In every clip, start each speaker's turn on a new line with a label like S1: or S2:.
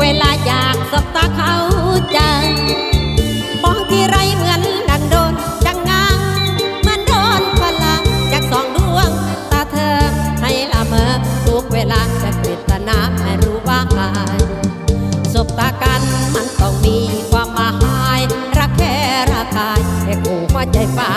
S1: เวลาอยากสบตาเขาจังมองที่ไรเหมือนดังโดนจังงังมือนโดนพลังจากสองดวงตาเธอให้ละเมอทุกเวลาจะปริศนาให้รู้ว่าหายสบตากันมันต้องมีความหมายรักแค่ระคายแค่ขู่หัวใจฟา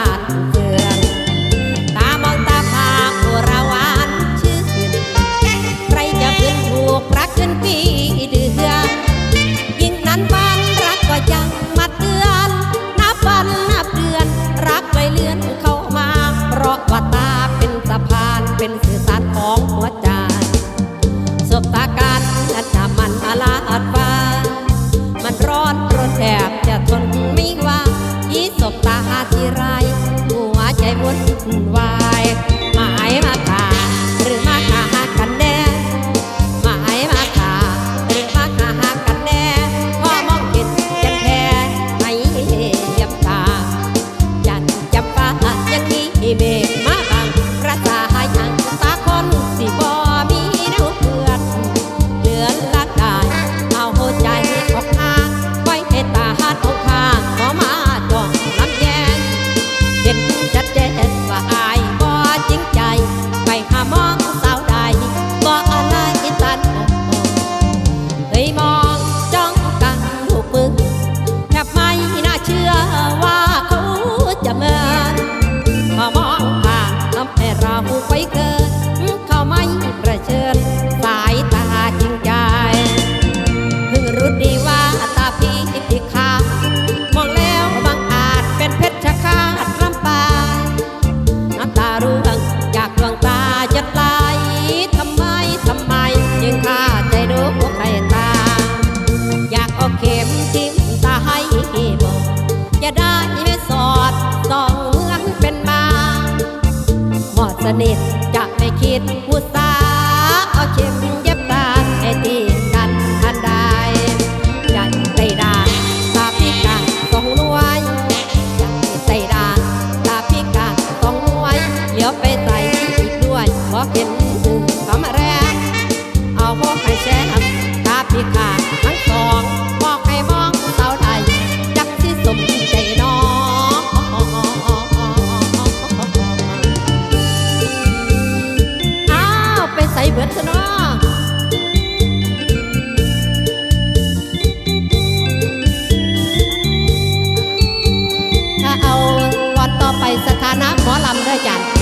S1: ทีไรหัวใจวุ่นวายหมายมาขาหรือมาขากันแน่หมายมาขาหรือมาขากันแน่พอมองเห็นจะแพ้ไม่เหยียบตายันจำฟ้ายังมีเมฆ สนิท จะไม่คิดอุตสาห์เอาเข็มเย็บตาให้ตีกันทันใดใจใจดาตาพิการสองนวยใจดาตาพิการสองนวยเหลียวไปใส่อีกด้วยเพราะเห็นคำแรกเอาพวกให้แช่ตาพิการทั้งสองำเด้อจัน